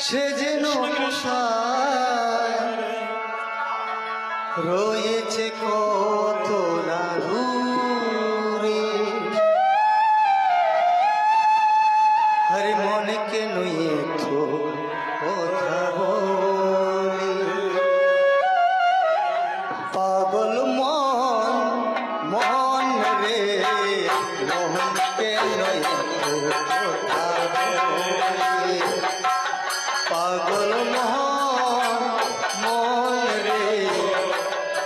সে যেন রয়েছে কত না দূরে হরে মনে কেন তো কথা পাগল মন মন রে মোহন কেন কথা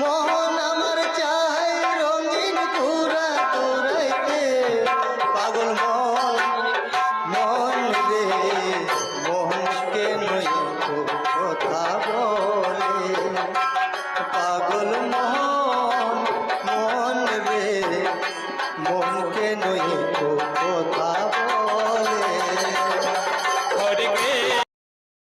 মন আমার চাই রঙিন ঘোরা ঘোরাইতে পাগল মন মন রে মোহনকে কথা বলে? পাগল মন মন রে মনকে কথা